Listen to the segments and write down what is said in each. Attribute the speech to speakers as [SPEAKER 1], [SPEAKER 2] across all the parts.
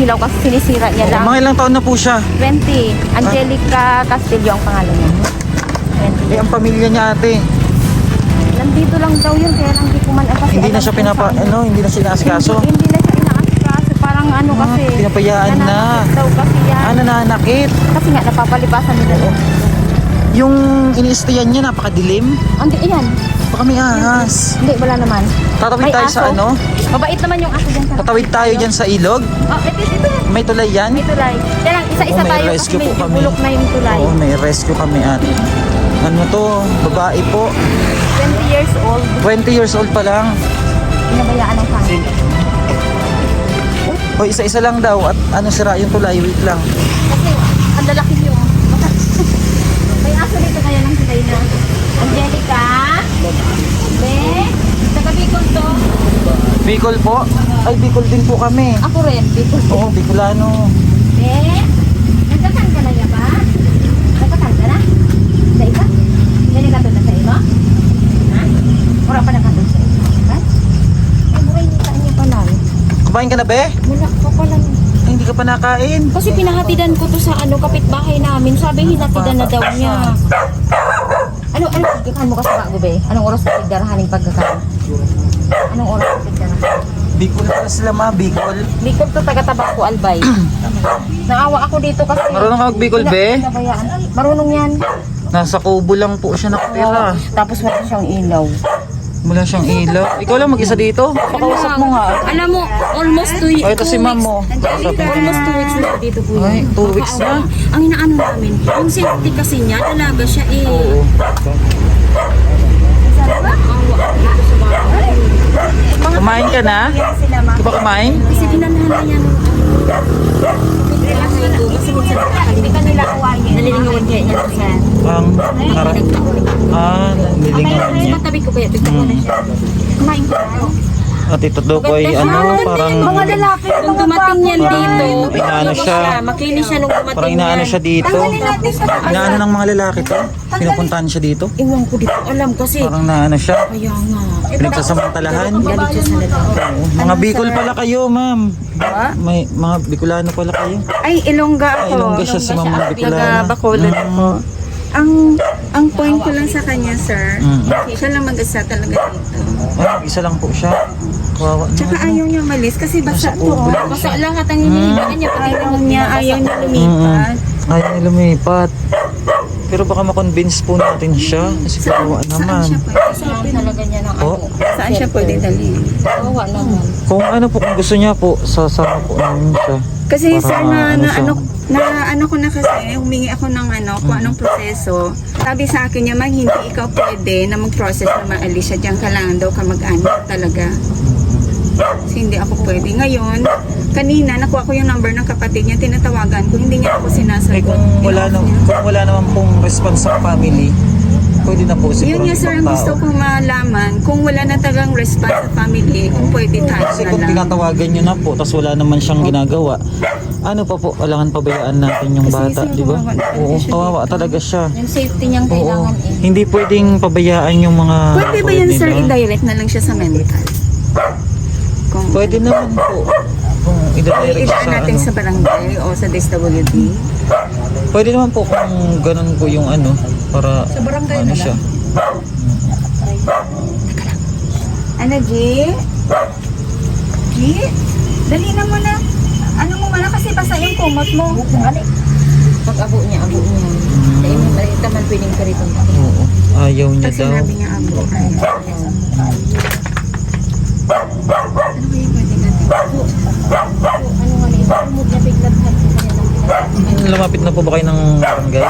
[SPEAKER 1] ilaw kasi sinisira niya lang.
[SPEAKER 2] Mga ilang taon na po siya.
[SPEAKER 1] 20. Angelica Castillo ang pangalan niya. 20.
[SPEAKER 2] Eh, ang pamilya niya ate.
[SPEAKER 1] Nandito lang daw yun, kaya lang hindi ko man kasi
[SPEAKER 2] Hindi na
[SPEAKER 1] alam
[SPEAKER 2] siya
[SPEAKER 1] kung
[SPEAKER 2] pinapa,
[SPEAKER 1] saan.
[SPEAKER 2] ano, hindi na siya inaasikaso.
[SPEAKER 1] Hindi, hindi na siya inaasikaso. Parang ano
[SPEAKER 2] Ah,
[SPEAKER 1] kasi.
[SPEAKER 2] pinapayaan na.
[SPEAKER 1] nananakit daw kasi yan.
[SPEAKER 2] Ah, nananakit.
[SPEAKER 1] Kasi nga, napapalipasan nila.
[SPEAKER 2] Oo. Yung iniistayan niya, napakadilim.
[SPEAKER 1] Hindi, yan.
[SPEAKER 2] Baka may ahas.
[SPEAKER 1] Hindi, wala naman.
[SPEAKER 2] Tatawid
[SPEAKER 1] May
[SPEAKER 2] tayo sa
[SPEAKER 1] aso.
[SPEAKER 2] ano?
[SPEAKER 1] Mabait naman yung aso dyan sa
[SPEAKER 2] Tatawid tayo dyan sa ilog.
[SPEAKER 1] Oh, ito, ito, ito.
[SPEAKER 2] May tulay yan.
[SPEAKER 1] May tulay. Kaya lang, isa-isa
[SPEAKER 2] Oo, may
[SPEAKER 1] tayo kasi
[SPEAKER 2] rescue po kami.
[SPEAKER 1] bulok na yung tulay.
[SPEAKER 2] Oo, may rescue kami at ano to, babae po.
[SPEAKER 1] 20 years old.
[SPEAKER 2] 20 years old pa lang.
[SPEAKER 1] Pinabayaan ng pangit.
[SPEAKER 2] O isa-isa lang daw at ano sira yung tulay, wait lang.
[SPEAKER 1] Kasi, ang lalaki niyo. May aso dito kaya lang sila na. Angelica? Be? Taga Bicol to?
[SPEAKER 2] Bicol po? Ay, Bicol din po kami.
[SPEAKER 1] Ako rin, Bicol.
[SPEAKER 2] Oo, Bicolano.
[SPEAKER 1] Be? Nagkatan ka na niya ba? Nagkatan ka na? Sa iba? Hindi ka na sa iba? Ha? Wala pa nagkatan sa iba? Ha? Ay, buhay niya niya pa lang.
[SPEAKER 2] Kumain ka na be?
[SPEAKER 1] Wala pa pala.
[SPEAKER 2] Ay, hindi ka pa nakain.
[SPEAKER 1] Kasi pinahatidan ko to sa ano kapitbahay namin. Sabi hinatidan na daw niya. Ano ano pagkakan mo kasi bago be? Anong oras ka pagdarahaning pagkakan? Anong oras ka pagdarahan?
[SPEAKER 2] Bicol pala sila ma, Bicol.
[SPEAKER 1] Bicol to taga Tabaco Albay. Naawa ako dito kasi.
[SPEAKER 2] Marunong ka mag-Bicol,
[SPEAKER 1] Pina-
[SPEAKER 2] be?
[SPEAKER 1] Marunong yan.
[SPEAKER 2] Nasa Kubo lang po siya nakatira.
[SPEAKER 1] Tapos wala siyang ilaw.
[SPEAKER 2] Wala siyang ilaw. Ikaw lang mag-isa dito? Pakausap mo nga.
[SPEAKER 1] Alam mo, almost two,
[SPEAKER 2] O, ito si ma'am mo.
[SPEAKER 1] Almost two weeks na dito po
[SPEAKER 2] Ay, two weeks na.
[SPEAKER 1] Ang inaano namin, yung safety kasi niya, dalaga siya eh.
[SPEAKER 2] Oo. Kumain ka na? Di ba kumain?
[SPEAKER 1] Kasi pinanahan na yan. Nalilingawan kaya niya sa
[SPEAKER 2] Ang nara... Ah, nilingawan niya.
[SPEAKER 1] Matabi ko kaya, tignan mo na siya. Kumain.
[SPEAKER 2] At ito daw po ay ano, parang...
[SPEAKER 1] lalaki. Nung dumating yan dito,
[SPEAKER 2] Inaano siya.
[SPEAKER 1] Makinis siya nung dumating
[SPEAKER 2] Parang inaano siya dito. Inaano ng mga lalaki to? Pinupuntahan siya dito?
[SPEAKER 1] Iwan ko dito alam kasi.
[SPEAKER 2] Parang naano siya.
[SPEAKER 1] Kaya nga.
[SPEAKER 2] Pinagsasamantalahan.
[SPEAKER 1] Galit.
[SPEAKER 2] Oo. Mga Bicol pala kayo, ma'am. May mga Bicolano pala kayo.
[SPEAKER 3] Ay, Ilongga
[SPEAKER 2] Ay,
[SPEAKER 3] ako.
[SPEAKER 2] Ilongga siya si Ma'am
[SPEAKER 3] Taga
[SPEAKER 2] Bicolano.
[SPEAKER 3] Bacolod ako. Ang ang point ko lang sa kanya, sir,
[SPEAKER 2] Mm.
[SPEAKER 3] siya lang mag-isa talaga dito.
[SPEAKER 2] Ay, isa lang po siya. Kawawa
[SPEAKER 3] Tsaka
[SPEAKER 2] naman.
[SPEAKER 3] ayaw niya umalis kasi basa to.
[SPEAKER 2] ubo.
[SPEAKER 1] Basta lahat ang hinihigaan niya. Pati
[SPEAKER 3] Ayaw
[SPEAKER 1] yung
[SPEAKER 3] niya, ayaw niya lumipat.
[SPEAKER 2] Mm. Ayaw niya lumipat. Pero baka makonvince po natin siya. Kasi kawawa
[SPEAKER 3] Saan
[SPEAKER 2] naman.
[SPEAKER 3] siya pwede?
[SPEAKER 1] Saan talaga niya ng
[SPEAKER 2] Po?
[SPEAKER 1] ano.
[SPEAKER 3] Saan siya pwede dalhin?
[SPEAKER 1] Kawawa naman.
[SPEAKER 2] Kung ano po, kung gusto niya po, sasama po namin siya.
[SPEAKER 3] Kasi
[SPEAKER 2] Para
[SPEAKER 3] sir, na,
[SPEAKER 2] ano
[SPEAKER 3] na,
[SPEAKER 2] siya.
[SPEAKER 3] ano, na ano ko na kasi, humingi ako ng ano, kung anong proseso. Sabi sa akin niya, man, hindi ikaw pwede na mag-process na maalis siya. Diyan ka lang daw ka mag-anak talaga. Kasi hindi ako pwede. Ngayon, kanina, nakuha ko yung number ng kapatid niya, tinatawagan ko, hindi niya ako
[SPEAKER 2] Eh
[SPEAKER 3] sinasagot.
[SPEAKER 2] kung wala,
[SPEAKER 3] niya.
[SPEAKER 2] kung wala naman pong response sa family, pwede na po siguro
[SPEAKER 3] Yun nga sir, ang gusto kong malaman, kung wala na talagang response sa family, kung pwede tayo
[SPEAKER 2] Kasi
[SPEAKER 3] na
[SPEAKER 2] kung
[SPEAKER 3] lang.
[SPEAKER 2] tinatawagan nyo na po, tapos wala naman siyang ginagawa, ano pa po, kailangan pabayaan natin yung
[SPEAKER 3] Kasi
[SPEAKER 2] bata,
[SPEAKER 3] sir,
[SPEAKER 2] di ba?
[SPEAKER 3] talaga
[SPEAKER 2] Oo,
[SPEAKER 3] siya
[SPEAKER 2] kawawa
[SPEAKER 3] dito.
[SPEAKER 2] talaga siya.
[SPEAKER 1] Yung safety niyang
[SPEAKER 2] Oo.
[SPEAKER 1] kailangan eh.
[SPEAKER 2] Hindi pwedeng pabayaan yung mga
[SPEAKER 3] Pwede ba yan sir, i-direct na lang siya sa mental?
[SPEAKER 2] Pwede naman po. Kung
[SPEAKER 3] i-daan
[SPEAKER 2] sa
[SPEAKER 3] natin
[SPEAKER 2] ano.
[SPEAKER 3] sa barangay o sa DSWD.
[SPEAKER 2] Pwede naman po kung ganun po yung ano, para
[SPEAKER 3] Sa barangay
[SPEAKER 2] ano
[SPEAKER 3] na
[SPEAKER 2] siya.
[SPEAKER 3] Ano, G? G? Dali na mo na. Ano mo wala kasi basa yung kumot mo. Ali.
[SPEAKER 1] Pag abo niya, abo niya. Kaya may malita man pwedeng ka rito.
[SPEAKER 2] Oo. Ayaw niya
[SPEAKER 3] Pag
[SPEAKER 2] daw.
[SPEAKER 3] sinabi niya abo. Ano
[SPEAKER 1] Ano nga nito? Umod niya biglat sa kanya ng pinag-
[SPEAKER 2] Lumapit na po ba kayo ng barangay?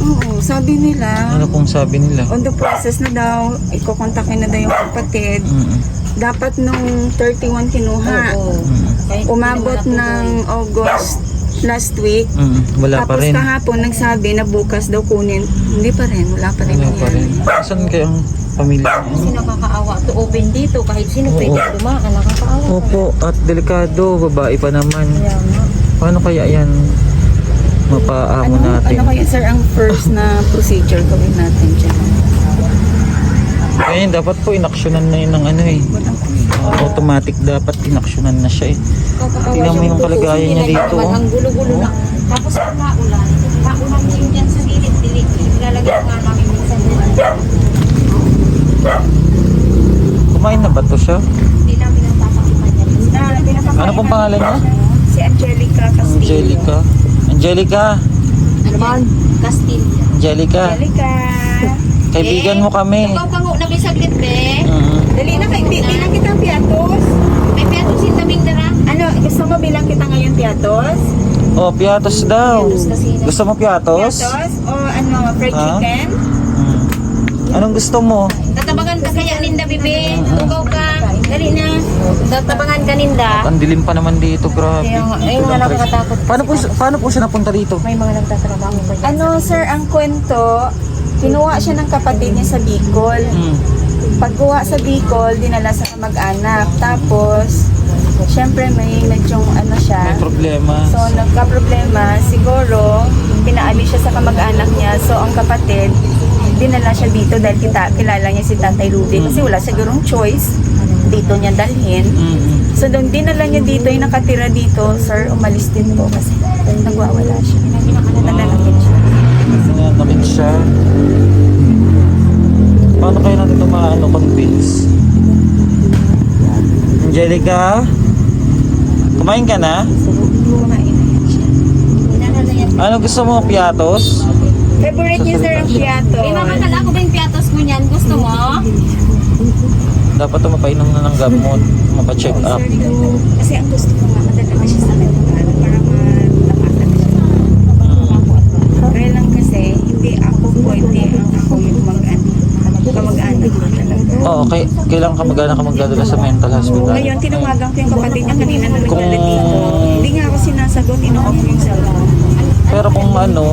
[SPEAKER 3] Oo, sabi nila.
[SPEAKER 2] Ano pong sabi nila?
[SPEAKER 3] On the process na daw, ikokontakin na daw yung kapatid.
[SPEAKER 2] Mm
[SPEAKER 3] Dapat nung 31 kinuha.
[SPEAKER 1] Oo.
[SPEAKER 2] mm
[SPEAKER 1] Kahit
[SPEAKER 3] Umabot ng August last week.
[SPEAKER 2] mm Wala pa
[SPEAKER 3] Tapos
[SPEAKER 2] rin.
[SPEAKER 3] kahapon nagsabi na bukas daw kunin. Hindi pa rin, wala pa rin.
[SPEAKER 2] Wala pa rin. Saan kayo ang pamilya?
[SPEAKER 1] Kasi nakakaawa to open dito. Kahit sino
[SPEAKER 2] Oo.
[SPEAKER 1] pwede dumaan. Nakakaawa.
[SPEAKER 2] Opo, at delikado, babae pa naman.
[SPEAKER 1] Kaya nga.
[SPEAKER 2] Paano kaya yan mapaamo
[SPEAKER 3] Ano,
[SPEAKER 2] natin?
[SPEAKER 3] ano kaya sir ang first na procedure gawin natin dyan?
[SPEAKER 2] Kaya yun, dapat po inaksyonan na yun ng ano eh.
[SPEAKER 3] Walang
[SPEAKER 2] automatic dapat inaksyonan na siya eh. Tingnan mo yung kalagayan niya dito, oh.
[SPEAKER 1] Ang gulo-gulo na. Tapos pag maulan niya yung dyan sa gilid, dilig, ilalagay nga namin minsan doon.
[SPEAKER 2] Kumain na ba to siya?
[SPEAKER 1] Hindi namin ang papakipan niya.
[SPEAKER 3] Ah,
[SPEAKER 2] Ano pong pangalan niya?
[SPEAKER 3] Si Angelica Castillo.
[SPEAKER 2] Angelica. Angelica.
[SPEAKER 1] Ano ba? Castilla.
[SPEAKER 2] Angelica.
[SPEAKER 3] Angelica.
[SPEAKER 2] Kaibigan mo kami.
[SPEAKER 1] Ikaw pango na may saglit, be.
[SPEAKER 3] Dali na kay bi- bilang kitang piatos.
[SPEAKER 1] May piatusin kaming dara.
[SPEAKER 3] Ano, gusto mo bilang kita ngayon piatos?
[SPEAKER 2] Oh, piatos daw.
[SPEAKER 1] Piatos kasi na-
[SPEAKER 2] Gusto mo piatos?
[SPEAKER 3] Piatos o ano, fried chicken?
[SPEAKER 2] Mm. Anong gusto mo?
[SPEAKER 1] Tatabangan ka kaya ninda, bebe. Tugaw ka. Dali na. Tatabangan ka ninda.
[SPEAKER 2] Ang dilim pa naman dito, grabe.
[SPEAKER 1] Ayun nga, ayun nga nakakatakot.
[SPEAKER 2] Paano po, paano po siya napunta dito?
[SPEAKER 1] May mga nagtatrabaho ba dyan?
[SPEAKER 3] Ano, sir, ang kwento, kinuha siya ng kapatid niya sa Bicol.
[SPEAKER 2] Mm.
[SPEAKER 3] Pagkuha sa Bicol, dinala sa kamag-anak. Tapos, syempre may medyong ano siya.
[SPEAKER 2] May problema.
[SPEAKER 3] So, nagka-problema, siguro, pinaalis siya sa kamag-anak niya. So, ang kapatid, dinala siya dito dahil kita, kilala niya si Tatay Rudy. Kasi wala sigurong choice dito niya dalhin.
[SPEAKER 2] Mm.
[SPEAKER 3] So, nung dinala niya dito, yung nakatira dito, sir, umalis din po kasi nagwawala siya. Nananakit siya.
[SPEAKER 2] Nananakit siya. Paano kaya natin ito maano, convince? Angelica? Kumain ka na?
[SPEAKER 3] Kumain na siya.
[SPEAKER 1] Yan.
[SPEAKER 2] Ano gusto mo, piatos?
[SPEAKER 3] Favorite niya, sir, ang piato.
[SPEAKER 1] Eh, mamakala ko ba yung piatos mo niyan? Gusto mo?
[SPEAKER 2] Dapat ito mapainom na ng gamot. Mapacheck up.
[SPEAKER 3] Kasi ang gusto ko nga, madala na siya sa mental para matapatan na siya. Kaya lang kasi, hindi ako pwede ang ako yung mag-ano. Kamag-anak ko talaga.
[SPEAKER 2] Oo, kay, kailangan ka magana ka magdadala sa mental hospital.
[SPEAKER 3] Ngayon, tinawagan ko yung kapatid niya kanina na
[SPEAKER 2] Kung-
[SPEAKER 3] nagdala dito. Hindi nga ako sinasagot, inuoff ko yung cellphone.
[SPEAKER 2] Pero kung ano,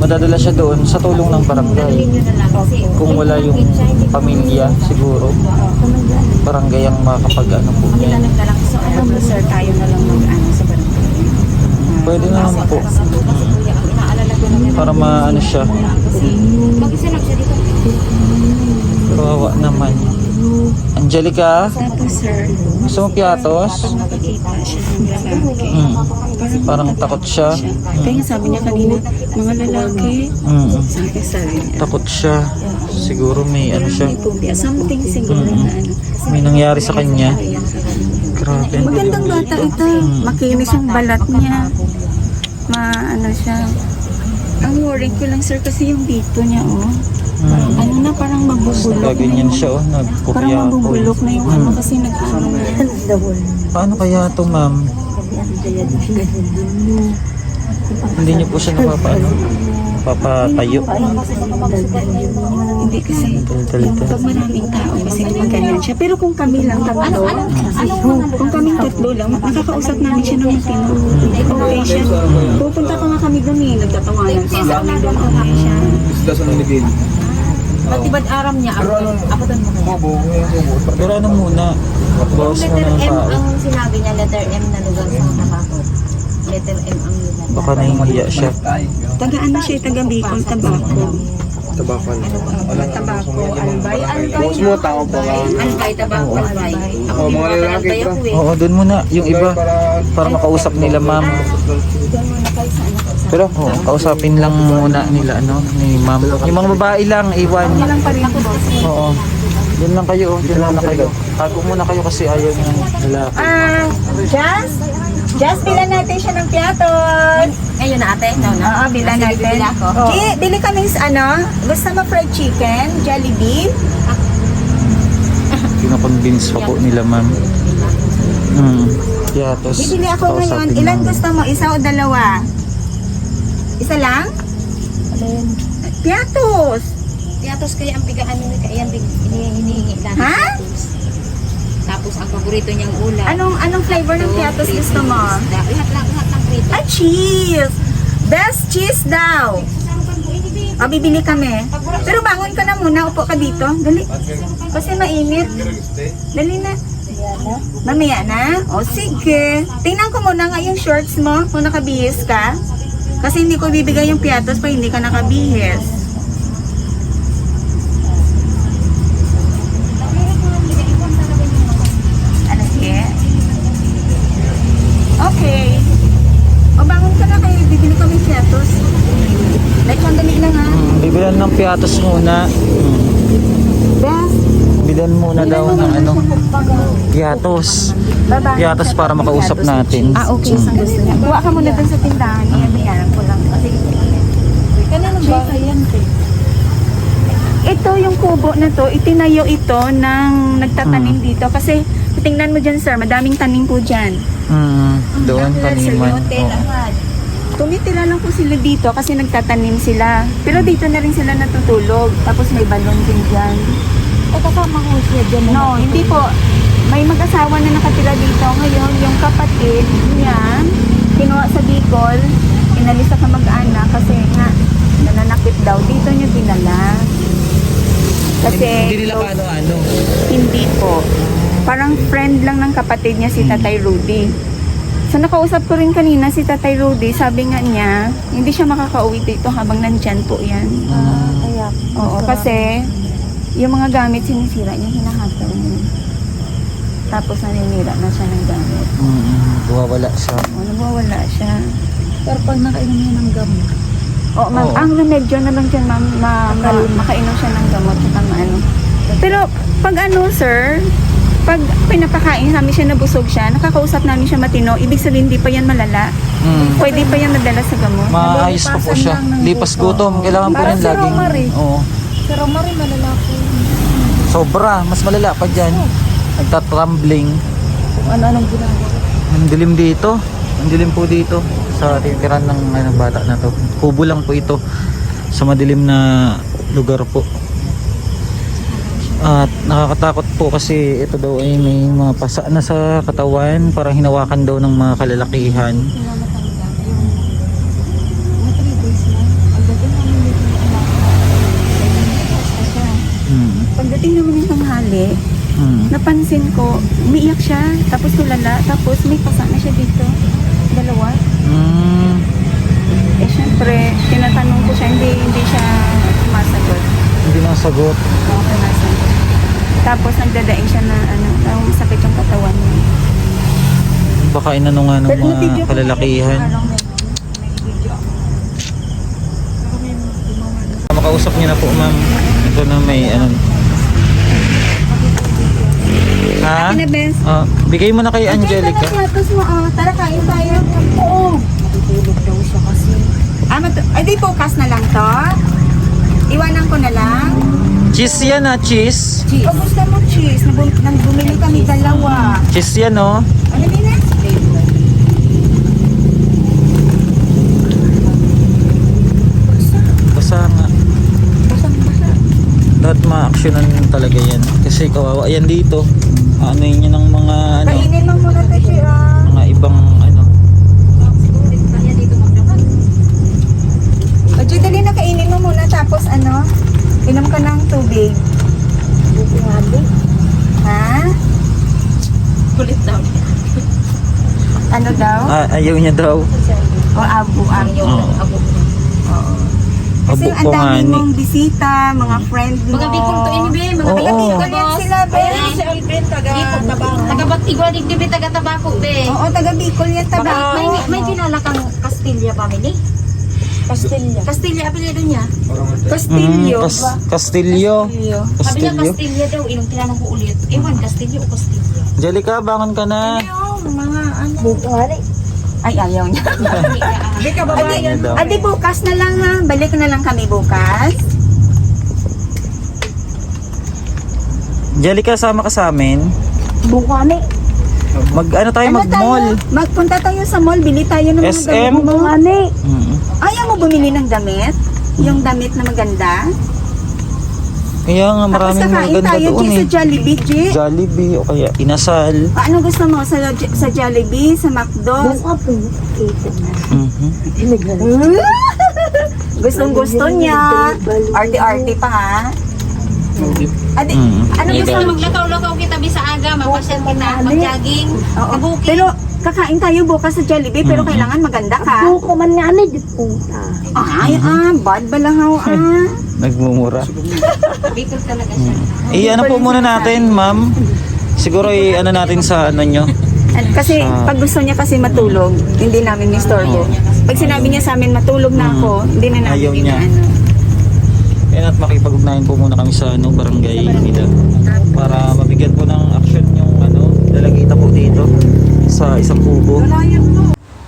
[SPEAKER 2] madadala siya doon sa tulong ng barangay.
[SPEAKER 1] Na
[SPEAKER 2] Kung wala yung pamilya, siguro, barangay ang makakapag ano po
[SPEAKER 1] Sila
[SPEAKER 2] niya.
[SPEAKER 1] nagdala. So,
[SPEAKER 3] Alam mo, sir, tayo na lang mag-ano sa barangay.
[SPEAKER 2] Pwede naman po.
[SPEAKER 1] Ang.
[SPEAKER 2] Para maano siya.
[SPEAKER 1] Mag-isa lang siya dito.
[SPEAKER 2] Kawawa naman. Angelica,
[SPEAKER 3] Tapos, sir,
[SPEAKER 2] gusto mo piatos?
[SPEAKER 3] nakikita siya ng lalaki.
[SPEAKER 2] Mm. Parang takot siya.
[SPEAKER 3] Kaya nga sabi niya kanina, mga lalaki,
[SPEAKER 2] Mm.
[SPEAKER 3] sabi sabi niya.
[SPEAKER 2] Takot siya. Siguro may ano siya.
[SPEAKER 3] Something siguro na ano.
[SPEAKER 2] May nangyari sa kanya. Grabe. ang
[SPEAKER 3] Magandang bata ito. Makinis yung balat niya. Ma, ano siya. Ang worried ko lang sir kasi yung dito niya oh.
[SPEAKER 2] Mm.
[SPEAKER 3] Ano na parang mabubulok na
[SPEAKER 2] Gaganyan
[SPEAKER 3] yung-
[SPEAKER 2] siya oh,
[SPEAKER 3] Parang
[SPEAKER 2] nagpupya
[SPEAKER 3] mabubulok na yung ano kasi nag-ano na.
[SPEAKER 2] Paano kaya to ma'am? Hindi niyo po siya napapaano? Napapatayo.
[SPEAKER 3] Hindi kasi
[SPEAKER 2] Dal-dal-dal.
[SPEAKER 3] pag maraming tao kasi ganyan siya. Pero kung kami lang tatlo, kung kaming tatlo lang, nakakausap namin siya ng matino. Okay siya. Pupunta pa nga kami doon eh. Nagtatawanan pa kami doon. Okay siya.
[SPEAKER 1] Matibad aram niya. Ako, ako doon mo kaya.
[SPEAKER 2] Pero ano muna? Bawas mo
[SPEAKER 1] Letter
[SPEAKER 2] ng
[SPEAKER 1] M
[SPEAKER 2] tao.
[SPEAKER 1] ang sinabi niya, letter M na lugar sa tabako. Letter M ang lugar.
[SPEAKER 2] Baka nahihiya siya.
[SPEAKER 3] Taga ano siya, taga Bicol, Tabako.
[SPEAKER 4] Tabakan.
[SPEAKER 3] Tabako, Albay. Albay.
[SPEAKER 4] Bukas mo, tao pa ka.
[SPEAKER 1] Albay, tabako, albay. Ako
[SPEAKER 4] Oh, mga lalaki,
[SPEAKER 1] ako eh.
[SPEAKER 2] Oo, doon muna. Yung iba. Para makausap nila ma'am. Pero oo, kausapin lang muna nila ano ni ma'am. Yung mga babae lang, iwan.
[SPEAKER 3] Walang pa rin po.
[SPEAKER 2] Oo. Doon lang kayo, oh. doon lang kayo. Tago muna kayo kasi ayaw niya ng lalaki.
[SPEAKER 3] Ah, Jazz? Jazz, bilan natin siya ng piatos.
[SPEAKER 1] Ngayon na ate, no, no.
[SPEAKER 3] Oo, bilan
[SPEAKER 1] Sige,
[SPEAKER 3] natin.
[SPEAKER 1] bibili ako.
[SPEAKER 3] Gi, bili kami sa ano? Gusto mo fried chicken? Jollibee?
[SPEAKER 2] Pinakonvince pa po nila ma'am. Hmm. Piatos.
[SPEAKER 3] Bibili ako ngayon.
[SPEAKER 2] Kausapin
[SPEAKER 3] Ilan
[SPEAKER 2] namin.
[SPEAKER 3] gusto mo? Isa o dalawa? Isa lang? Piatos!
[SPEAKER 1] Piatos kaya ang pigaan ni kaya ang hinihingi lang.
[SPEAKER 3] Ha?
[SPEAKER 1] Tapos ang paborito niyang ulam.
[SPEAKER 3] Anong anong flavor ng piatos gusto mo?
[SPEAKER 1] Lahat lang, lahat ng prito.
[SPEAKER 3] Ah, cheese! Best cheese daw! O, bibili kami. Pero bangon ka na muna. Upo ka dito. Dali. Kasi mainit. Dali na. Mamaya na? O, sige. Tingnan ko muna nga yung shorts mo kung nakabihis ka. Kasi hindi ko bibigay yung piatos pa hindi ka nakabihis.
[SPEAKER 2] Piatos muna. Hmm.
[SPEAKER 3] Bes,
[SPEAKER 2] Bilan muna daw ng ano, piatos. Piatos para makausap natin.
[SPEAKER 3] Ah, okay. Isang gusto niya. Kuha ka muna dun sa tindahan. Iyabayaran ko lang.
[SPEAKER 1] Kanino ba yan, te?
[SPEAKER 3] ito yung kubo na to, itinayo ito ng nagtatanim
[SPEAKER 2] Hmm.
[SPEAKER 3] dito. Kasi tingnan mo dyan sir, madaming tanim po dyan.
[SPEAKER 2] Hmm, doon taniman.
[SPEAKER 1] Lahat.
[SPEAKER 3] Tumitira lang po sila dito kasi nagtatanim sila. Pero dito na rin sila natutulog. Tapos may balon din dyan.
[SPEAKER 1] Eh, kasama ko siya dyan.
[SPEAKER 3] No, hindi po. May mag-asawa na nakatira dito. Ngayon, yung kapatid niya, kinuha sa Bicol, inalis sa kamag-anak kasi nga, nananakit daw. Dito niya dinala. Kasi,
[SPEAKER 2] ano-ano.
[SPEAKER 3] hindi po. Parang friend lang ng kapatid niya si Tatay Rudy. So nakausap ko rin kanina si Tatay Rudy, sabi nga niya, hindi siya makakauwi dito habang nandyan po yan.
[SPEAKER 1] Ah, kaya.
[SPEAKER 3] Oo, kasi yung mga gamit sinisira niya, hinahatal niya. Tapos naninira na siya ng gamit.
[SPEAKER 2] Hmm, wawala siya.
[SPEAKER 3] O, nawawala siya.
[SPEAKER 1] Pero pag nakainom niya ng gamot,
[SPEAKER 3] O, ma'am,
[SPEAKER 2] Oo.
[SPEAKER 3] ang remedyo na lang dyan, ma'am, ma, ma, makainom siya ng gamot at ano. Pero, pag ano, sir, pag pinapakain namin siya nabusog siya, nakakausap namin siya matino, ibig sabihin hindi pa yan malala.
[SPEAKER 2] Hmm.
[SPEAKER 3] Pwede pa yan nadala sa gamot.
[SPEAKER 2] Maayos pa po siya. Lipas gutom. Kailangan po
[SPEAKER 1] Parang
[SPEAKER 2] rin
[SPEAKER 1] si
[SPEAKER 2] laging...
[SPEAKER 1] Romary.
[SPEAKER 2] Oo.
[SPEAKER 1] pero mari malalaki.
[SPEAKER 2] Sobra. Mas malala pa dyan. Nagtatrambling.
[SPEAKER 1] Kung ano-anong ginagawa.
[SPEAKER 2] Ang dilim dito. Ang dilim po dito. Sa titiran ng ano, bata na to. Kubo lang po ito. Sa madilim na lugar po. At nakakatakot po kasi ito daw ay may mga pasa na sa katawan. Parang hinawakan daw ng mga kalalakihan. Hmm.
[SPEAKER 3] Pagdating naman ng tanghali,
[SPEAKER 2] Hmm.
[SPEAKER 3] napansin ko, umiiyak siya, tapos tulala, tapos may pasa na siya dito. Dalawa.
[SPEAKER 2] Hmm.
[SPEAKER 3] Eh, syempre, tinatanong ko siya, hindi, hindi siya sumasagot.
[SPEAKER 2] Hindi nasagot.
[SPEAKER 3] Oo, sumasagot. Tapos nagdadaing siya na, ano, na sakit yung katawan niya.
[SPEAKER 2] Baka inano nga ng
[SPEAKER 3] Pero
[SPEAKER 2] mga
[SPEAKER 3] video ko-
[SPEAKER 2] kalalakihan.
[SPEAKER 3] Parang may- may video.
[SPEAKER 2] Makausap niyo na po ma'am. Ito na may ano. Ha?
[SPEAKER 3] Ate na, Bes.
[SPEAKER 2] Ah, bigay mo na kay Angelica.
[SPEAKER 3] Tapos mo, oh, tara kain tayo. Oo.
[SPEAKER 1] Natulog daw siya kasi.
[SPEAKER 3] Ah, matu- ay, di bukas na lang to. Iwanan ko na lang.
[SPEAKER 2] Cheese yan ah, cheese.
[SPEAKER 3] Cheese. O gusto mo cheese? Nabum- nang bumili kami dalawa.
[SPEAKER 2] Cheese yan oh.
[SPEAKER 3] Ano din eh?
[SPEAKER 2] Basa nga. Dapat ma-actionan talaga yan. Kasi kawawa yan dito. Ano yun ng mga ano,
[SPEAKER 3] Kainin mo muna to, Shira.
[SPEAKER 2] mga ibang ano.
[SPEAKER 1] Kaya dito magdaman.
[SPEAKER 3] O, Jude, dali na kainin mo muna. Tapos ano, inom ka ng tubig.
[SPEAKER 1] Din.
[SPEAKER 3] Ha?
[SPEAKER 1] Kulit daw.
[SPEAKER 3] Ano daw?
[SPEAKER 2] Ah, ayaw niya daw.
[SPEAKER 3] O abo, abo.
[SPEAKER 2] Oo.
[SPEAKER 1] Abo.
[SPEAKER 3] Oo. Kasi
[SPEAKER 2] Abo
[SPEAKER 3] ang
[SPEAKER 2] ko nga
[SPEAKER 3] dami
[SPEAKER 2] ni.
[SPEAKER 3] mong bisita, mga friend mo.
[SPEAKER 1] Mga bikong to ini be, mga
[SPEAKER 2] Oo.
[SPEAKER 1] bikong
[SPEAKER 3] Bicol yan sila, be.
[SPEAKER 1] Si Alvin taga taga Baktigwa digdi be taga Tabako be.
[SPEAKER 3] Oo, taga Bicol yan, taga.
[SPEAKER 1] May may kilala kang Castilla family. Castilla. Castilla apelyido niya.
[SPEAKER 3] Castillo.
[SPEAKER 2] Mm, Cas- Castillo.
[SPEAKER 3] Castillo.
[SPEAKER 1] Sabi niya
[SPEAKER 2] Castillo.
[SPEAKER 1] Castilla daw, inong tinanong ko ulit. Ewan, Castilla o Castilla.
[SPEAKER 2] Angelica, bangon ka na.
[SPEAKER 1] Ayun, mga ano. Bukari.
[SPEAKER 3] Ay, ayaw niya.
[SPEAKER 1] Di ka
[SPEAKER 2] daw.
[SPEAKER 3] Adi, bukas na lang ha. Balik na lang kami bukas.
[SPEAKER 2] Angelica, sama ka sa amin.
[SPEAKER 1] Bukani.
[SPEAKER 2] Mag ano tayo,
[SPEAKER 3] Ano
[SPEAKER 2] mag-mall.
[SPEAKER 3] Magpunta tayo sa mall. Bili tayo ng mga
[SPEAKER 2] SM?
[SPEAKER 3] damit mo.
[SPEAKER 1] Bukani.
[SPEAKER 2] Mm.
[SPEAKER 3] Ayaw mo bumili ng damit? Yung damit na maganda?
[SPEAKER 2] Kaya nga maraming
[SPEAKER 3] Tapos kakain
[SPEAKER 2] maganda
[SPEAKER 3] tayo
[SPEAKER 2] doon
[SPEAKER 3] G,
[SPEAKER 2] eh.
[SPEAKER 3] sa Jollibee, G.
[SPEAKER 2] Jollibee o kaya inasal.
[SPEAKER 3] Ah, Ano gusto mo? Sa, sa Jollibee, sa McDo?
[SPEAKER 1] Buka po. Na.
[SPEAKER 2] Mhm.
[SPEAKER 3] Gustong gusto niya. Arte-arte pa ha. Adi,
[SPEAKER 2] Mm.
[SPEAKER 3] ano gusto mo?
[SPEAKER 1] Maglakaw-lakaw kita bisa aga, mapasyal kita, mag-jogging,
[SPEAKER 3] Oo.
[SPEAKER 1] mag-booking.
[SPEAKER 3] Pero kakain tayo bukas sa Jollibee pero kailangan maganda ka.
[SPEAKER 1] Buko man nga ni di punta.
[SPEAKER 3] Ay, ah, bad balahaw ah.
[SPEAKER 2] Nagmumura.
[SPEAKER 1] Bicol talaga siya.
[SPEAKER 2] Eh, ano po muna natin, ma'am? Siguro i ano natin sa ano nyo.
[SPEAKER 3] At Kasi
[SPEAKER 2] Sa-
[SPEAKER 3] pag gusto niya kasi matulog, hindi namin istorbo.
[SPEAKER 2] Oo.
[SPEAKER 3] Pag sinabi niya sa amin matulog na
[SPEAKER 2] Mm.
[SPEAKER 3] ako, hindi na namin
[SPEAKER 2] Ayaw niya.
[SPEAKER 3] inaano.
[SPEAKER 2] Yan at makipag-ugnayan po muna kami sa ano, barangay nila para mabigyan po dalagita po dito sa isang kubo.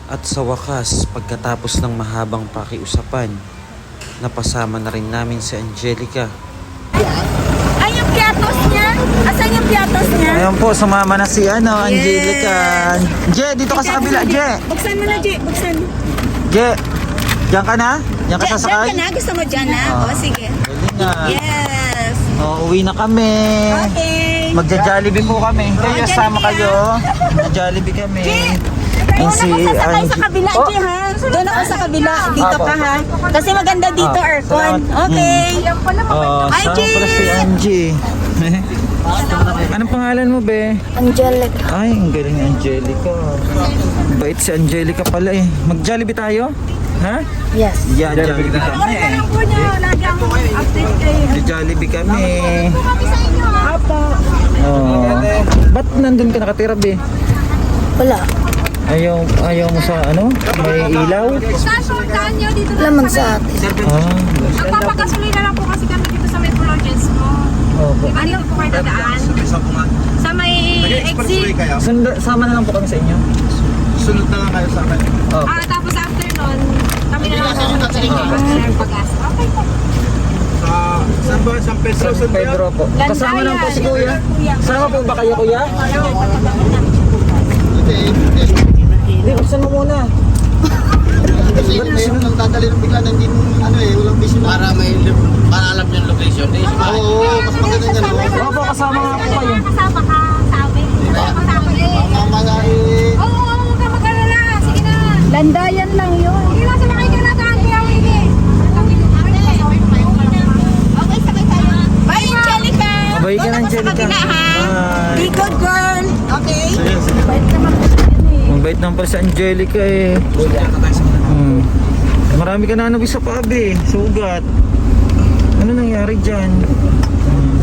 [SPEAKER 2] At sa wakas, pagkatapos ng mahabang pakiusapan, napasama na rin namin si Angelica.
[SPEAKER 3] Ay, yung piatos niya? Asan yung piatos niya?
[SPEAKER 2] Ayan po, sumama na si ano, Angelica. Je, dito ka sa kabila, Je.
[SPEAKER 3] Buksan mo na, Jay. Buksan.
[SPEAKER 2] Je, diyan ka na? Diyan ka
[SPEAKER 3] Diyan
[SPEAKER 2] sasakay?
[SPEAKER 3] ka na? Gusto mo dyan na?
[SPEAKER 2] Ah.
[SPEAKER 3] O, sige.
[SPEAKER 2] Galing na.
[SPEAKER 3] Yes.
[SPEAKER 2] Oh, uwi na kami.
[SPEAKER 3] Okay.
[SPEAKER 2] Magja-jollibee po kami. Kayo, sama
[SPEAKER 3] ah.
[SPEAKER 2] kayo. Magja-jollibee kami.
[SPEAKER 3] Doon
[SPEAKER 2] Yan si
[SPEAKER 3] ako sasakay sa kabila,
[SPEAKER 2] Oh,
[SPEAKER 3] Jay, ha? Doon ako sa kabila. Dito
[SPEAKER 2] Apo.
[SPEAKER 3] ka, ha? Kasi maganda dito,
[SPEAKER 2] Ah,
[SPEAKER 3] aircon.
[SPEAKER 2] salamat.
[SPEAKER 3] Okay.
[SPEAKER 2] Oh,
[SPEAKER 3] Hi,
[SPEAKER 2] sama pala si
[SPEAKER 3] Jay.
[SPEAKER 2] Angie. Anong pangalan mo, be?
[SPEAKER 1] Angelic.
[SPEAKER 2] Ay, ang galing ni Angelica. Bait si Angelica pala eh. Mag-Jollibee tayo? Ha?
[SPEAKER 1] Yes.
[SPEAKER 2] Yeah, Jollibee kami. Jollibee kami. Oh. Ba't nandun ka nakatira, be?
[SPEAKER 1] Wala.
[SPEAKER 2] Ayaw, ayaw mo sa ano? May ilaw?
[SPEAKER 1] Lamang sa atin.
[SPEAKER 2] Ah,
[SPEAKER 5] Magpapakasuloy na lang po kasi kami dito sa may Florence mo.
[SPEAKER 2] opo.
[SPEAKER 5] Di ba dito po kayo dadaan? Sa may exit.
[SPEAKER 2] Sunda, sama na lang po kami sa inyo.
[SPEAKER 4] Sunod na lang kayo sa akin.
[SPEAKER 2] Oh.
[SPEAKER 5] Ah, tapos after nun, kami na lang sa inyo. Pag-asa. Okay po.
[SPEAKER 4] Sa San ba? San Pedro?
[SPEAKER 2] San Pedro po. Kasama lang po si Kuya. Sama po ba kayo, Kuya? Hindi, buksan mo muna.
[SPEAKER 6] Kasi yung meron lang dadali ng bigla, hindi mo, ano eh, walang vision. Para may, para alam yung location. Oo, oo, mas maganda niya, no?
[SPEAKER 2] Opo, kasama nga po kayo.
[SPEAKER 5] Kasama ka sa amin. Kasama sa amin.
[SPEAKER 6] Mama na eh,
[SPEAKER 5] Oo, oo, huwag ka mag-alala. Sige na.
[SPEAKER 1] Landayan lang yun.
[SPEAKER 5] Sige na, sumakay ka na tayo. Kaya Winnie. Okay, sabay tayo.
[SPEAKER 3] Bye,
[SPEAKER 2] Abay ka na,
[SPEAKER 3] sa
[SPEAKER 2] Angelica.
[SPEAKER 3] ha? Be
[SPEAKER 2] Bye.
[SPEAKER 3] good girl. Okay?
[SPEAKER 2] Mabait naman pala si Angelica eh. Hmm. Marami ka na ano sa pabi. Sugat. Ano nangyari dyan? Hmm.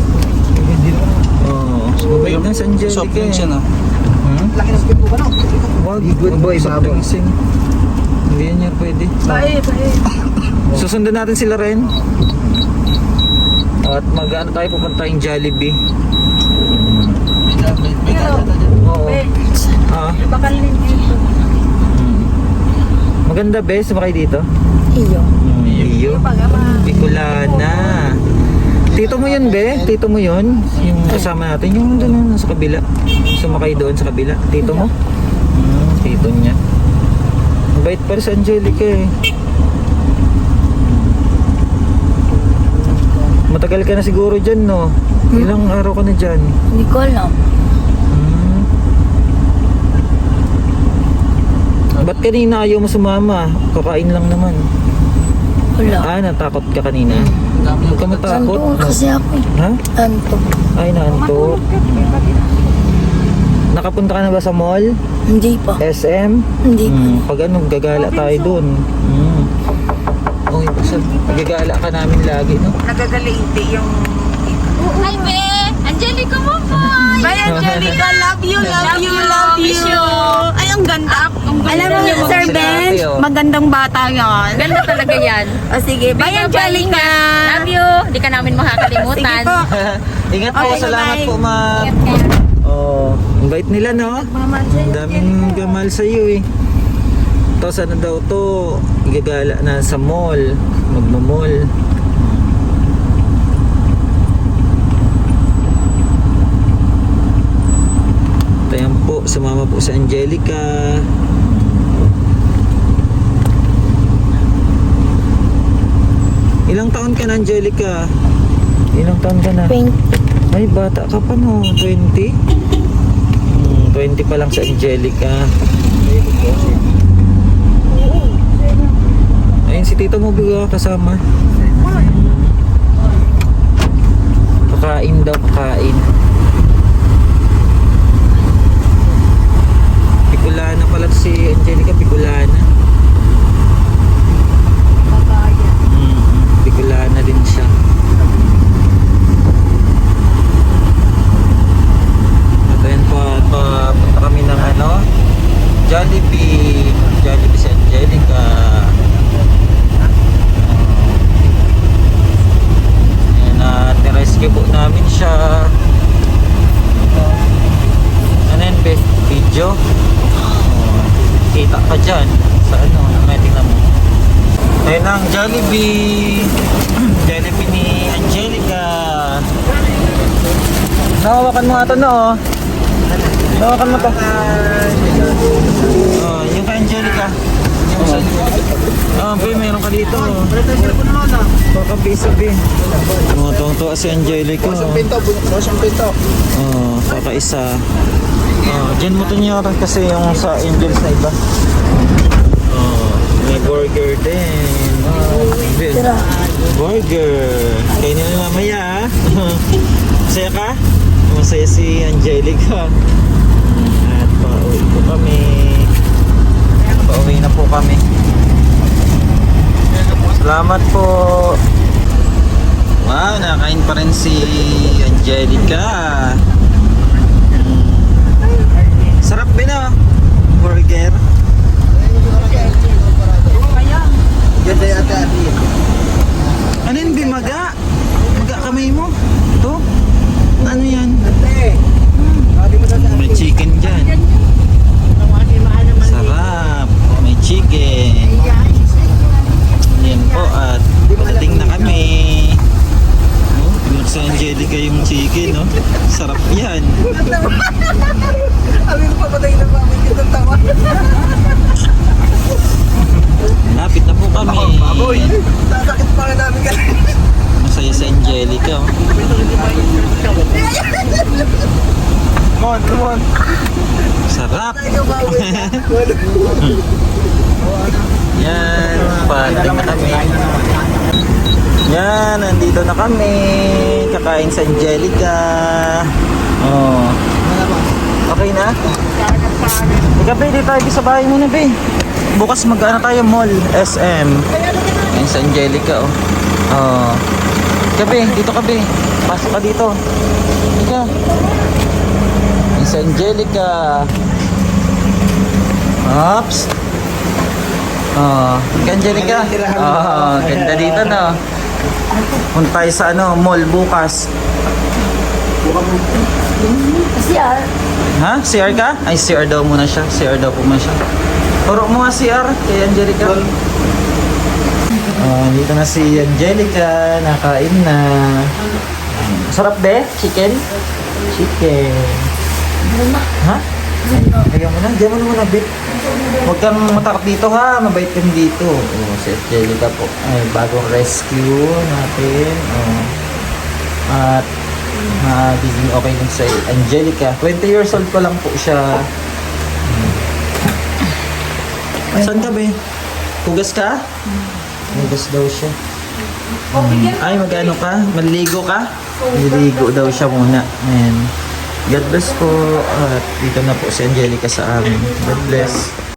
[SPEAKER 2] Oo. Mabait na si Angelica
[SPEAKER 4] Soft drinks
[SPEAKER 2] eh.
[SPEAKER 4] yan ah.
[SPEAKER 2] Hmm? Laki ng ko ba no? Wag. Good boy, babo. Hindi yan yan pwede. Bae, bae. Susundan natin sila rin. At mag-ano tayo pupunta yung Jollibee. Oo. Ah. Hmm. Maganda bes, sumakay dito.
[SPEAKER 1] Iyo.
[SPEAKER 2] Mm, iyo. Bicolana. Tito mo yun, be? Tito mo yun? Yung kasama natin, yung doon sa kabila. Sumakay doon sa kabila. Tito mo? Hmm, tito niya. Bait pa rin si Angelica eh. Matagal ka na siguro dyan, no? Ilang araw ka na dyan?
[SPEAKER 1] Hindi ko alam.
[SPEAKER 2] Hmm. Ba't kanina ayaw mo sumama? Kakain lang naman.
[SPEAKER 1] Wala.
[SPEAKER 2] Ah, natakot ka kanina? Huwag ka matakot.
[SPEAKER 1] Anto kasi ako eh.
[SPEAKER 2] Ha?
[SPEAKER 1] Anto.
[SPEAKER 2] Ay, naantok. Nakapunta ka na ba sa mall?
[SPEAKER 1] Hindi pa.
[SPEAKER 2] SM?
[SPEAKER 1] Hindi pa.
[SPEAKER 2] Hmm, pag ano, gagala tayo dun. Hmm. Okay, basta gagala ka namin lagi, no?
[SPEAKER 3] Nagagaliiti yung...
[SPEAKER 5] Hi, be. Angelica mo po.
[SPEAKER 3] Bye, Angelica. Love you, love you, love you. Ay, ang ganda. Alam mo,
[SPEAKER 5] niya
[SPEAKER 3] Sir
[SPEAKER 2] Si
[SPEAKER 3] Ben, magandang bata yan.
[SPEAKER 5] Ganda talaga yan.
[SPEAKER 3] O sige, bye, Angelica.
[SPEAKER 5] Love you. Di ka namin makakalimutan.
[SPEAKER 3] Sige po.
[SPEAKER 2] Ingat po,
[SPEAKER 3] Okay,
[SPEAKER 2] salamat po, ma'am. Oh, ang bait nila, no? Ang daming gamal sa iyo, eh. Tapos ano daw to, igagala na sa mall, magmo-mall. Ayan po, sumama po sa Angelica. Ilang taon ka na, Angelica? Ilang taon ka na?
[SPEAKER 1] 20.
[SPEAKER 2] Ay, bata ka pa no, 20? Hmm, 20 pa lang sa Angelica. Ayun, si Tito mo biga kasama. Kakain daw, kakain. Bicolana pala si Angelica, Bicolana. Hmm, Bicolana din siya. At ayun po, at papunta kami ng ano, Jollibee. Jollibee si Angelica. video. Oh, kita ka dyan. Sa ano, may tingnan mo. Ayun ang Jollibee. Jollibee ni Angelica. Nahawakan mo nga ito no. Oh. Nahawakan mo to. Oh, yung kay Angelica. Yung sa Oh, be, meron ka dito. Kakabi-sabi. Oh, tuwang-tuwa si Angelica. oh.
[SPEAKER 6] Pinto, bukas yung pinto.
[SPEAKER 2] Oh, kakaisa. Oh, dyan mo to niya kasi yung sa Angels na iba. Oh, may burger din. Oh, bin. burger. Kainin na mamaya ah. Masaya ka? Masaya si Angelica. At pauwi po kami. Pauwi na po kami. Salamat po. Wow, nakain pa rin si Angelica. Mm. Sarap din ah. Burger.
[SPEAKER 6] Ganda yung ate.
[SPEAKER 2] Ano yun, bimaga? Maga kamay mo. Ito? Ano yan? May chicken dyan. Sarap. May chicken. Yan po at padating na kami. Oh, pinag sa Angelica yung chicken, no? Sarap yan. Lapit na po kami.
[SPEAKER 6] Sasakit pa nga namin ka.
[SPEAKER 2] Masaya sa Angelica. oh.
[SPEAKER 6] Come on, come on.
[SPEAKER 2] Sarap. Yan, padating na kami. Yan, nandito na kami. Kakain sa Angelica. Oh. Okay na? Ika, be, dito tayo sa bahay muna, be. Bukas mag-ano tayo, mall, SM. Yan sa Angelica, oh. Oh. Ika, be, dito ka, be. Pasok ka dito. Ika. Sa Angelica. Ops. Oh, Angelica. Oh, ganda dito, no? Punta tayo sa ano, mall bukas.
[SPEAKER 1] CR.
[SPEAKER 2] Ha? CR ka? Ay, CR daw muna siya. CR daw po muna siya. Turo mo nga CR kay Angelica. Oh, dito na si Angelica. Nakain na. Sarap be? Chicken? Chicken. Ha? Ayaw mo na. Diyan mo na muna, babe. Huwag kang matakot dito ha. Mabait kang dito. Oh, si Angelica po. Ay, bagong rescue natin. Oh. At magiging okay din sa Angelica. 20 years old pa lang po siya. Saan ka ba? Hugas ka? Hugas daw siya. Hmm. Ay, magano ka? Maliligo ka? Maliligo daw siya muna. Ayan. God bless po. At dito na po si Angelica sa amin. God bless.